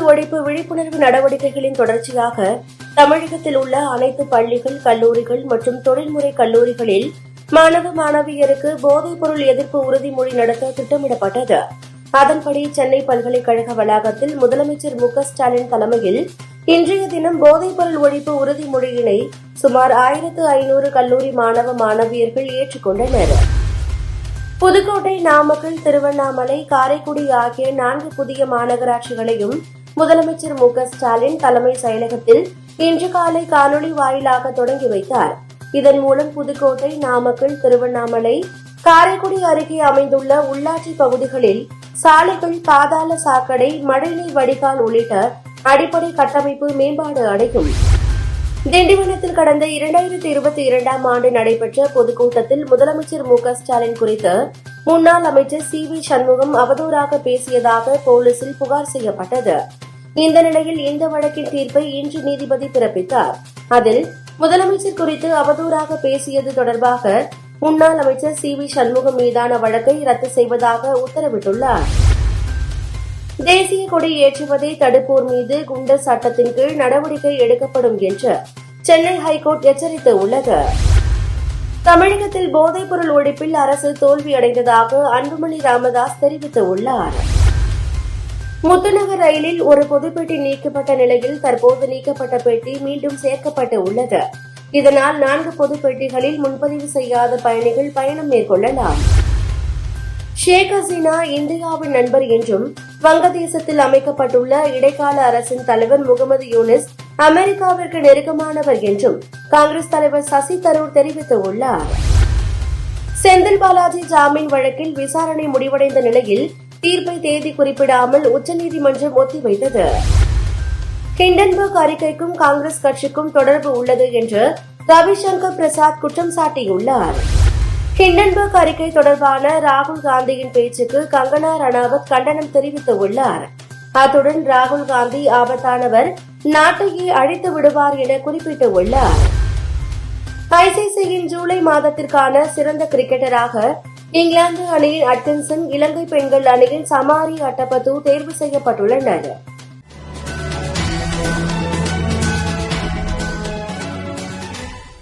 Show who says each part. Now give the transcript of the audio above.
Speaker 1: ஊழல் ஒழிப்பு விழிப்புணர்வு நடவடிக்கைகளின் தொடர்ச்சியாக தமிழகத்தில் உள்ள அனைத்து பள்ளிகள் கல்லூரிகள் மற்றும் தொழில்முறை கல்லூரிகளில் மாணவ மாணவியருக்கு போதைப் பொருள் எதிர்ப்பு உறுதிமொழி நடத்த திட்டமிடப்பட்டது. அதன்படி சென்னை பல்கலைக்கழக வளாகத்தில் முதலமைச்சர் மு ஸ்டாலின் தலைமையில் இன்றைய தினம் போதைப்பொருள் ஒழிப்பு உறுதிமொழியினை சுமார் ஆயிரத்து ஐநூறு கல்லூரி மாணவ மாணவியர்கள் ஏற்றுக்கொண்டனர். புதுக்கோட்டை நாமக்கல் திருவண்ணாமலை காரைக்குடி ஆகிய நான்கு புதிய மாநகராட்சிகளையும் முதலமைச்சர் மு ஸ்டாலின் தலைமை செயலகத்தில் இன்று காலை காணொலி வாயிலாக தொடங்கி வைத்தார். இதன் மூலம் புதுக்கோட்டை நாமக்கல் திருவண்ணாமலை காரைக்குடி அருகே அமைந்துள்ள உள்ளாட்சி பகுதிகளில் சாலைகள் பாதாள சாக்கடை மழைநீர் வடிகால் உள்ளிட்ட அடிப்படை கட்டமைப்பு மேம்பாடு அடையும். திண்டிவனத்தில் கடந்த இரண்டாயிரத்தி இருபத்தி இரண்டாம் ஆண்டு நடைபெற்ற பொதுக்கூட்டத்தில் முதலமைச்சர் மு ஸ்டாலின் குறித்து முன்னாள் அமைச்சர் சி வி சண்முகம் அவதூறாக பேசியதாக போலீசில் புகார் செய்யப்பட்டது. இந்த நிலையில் இந்த வழக்கின் தீர்ப்பை இன்று நீதிபதி பிறப்பித்தார். அதில் முதலமைச்சர் குறித்து அவதூறாக பேசியது தொடர்பாக முன்னாள் அமைச்சர் சி வி சண்முகம் மீதான வழக்கை ரத்து செய்வதாக உத்தரவிட்டுள்ளார். தேசிய கொடி ஏற்றுவதை தடுப்போர் மீது குண்டர் சட்டத்தின் கீழ் நடவடிக்கை எடுக்கப்படும் என்று சென்னை ஹைகோர்ட் எச்சரித்து உள்ளது. தமிழகத்தில் போதைப்பொருள் ஒழிப்பில் அரசு தோல்வியடைந்ததாக அன்புமணி ராமதாஸ் தெரிவித்துள்ளார். முத்துநகர் ரயிலில் ஒரு பொதுப்பெட்டி நீக்கப்பட்ட நிலையில் தற்போது நீக்கப்பட்ட பெட்டி மீண்டும் சேர்க்கப்பட்டு உள்ளது. இதனால் நான்கு பொதுப்பெட்டிகளில் முன்பதிவு செய்யாத பயணிகள் பயணம் மேற்கொள்ளலாம். ஷேக் ஹசீனா இந்தியாவின் நண்பர் என்றும் வங்கதேசத்தில் அமைக்கப்பட்டுள்ள இடைக்கால அரசின் தலைவர் முகமது யூனிஸ் அமெரிக்காவிற்கு நெருக்கமானவர் என்றும் காங்கிரஸ் தலைவர் சசி தரூர் தெரிவித்துள்ளார். செந்தில் பாலாஜி ஜாமீன் வழக்கில் விசாரணை முடிவடைந்த நிலையில் தீர்ப்பை தேதி குறிப்பிடாமல் உச்சநீதிமன்றம் ஒத்திவைத்தது. ஹிண்டன்பர்க் அறிக்கைக்கும் காங்கிரஸ் கட்சிக்கும் தொடர்பு உள்ளது என்று ரவிசங்கர் பிரசாத் குற்றம் சாட்டியுள்ளார். ஹிண்டன்பர்க் அறிக்கை தொடர்பான ராகுல் காந்தியின் பேச்சுக்கு கங்கனா ரணாவத் கண்டனம் தெரிவித்துள்ளார். அத்துடன் ராகுல் காந்தி ஆபத்தானவர் நாட்டையே அழித்து விடுவார் என குறிப்பிட்டுள்ளார். ஐசிசியின் ஜூலை மாதத்திற்கான சிறந்த கிரிக்கெட்டராக இங்கிலாந்து அணியின் அட்கின்சன் இலங்கை பெண்கள் அணியின் சமாரி அட்டபத்து தேர்வு செய்யப்பட்டுள்ளனா்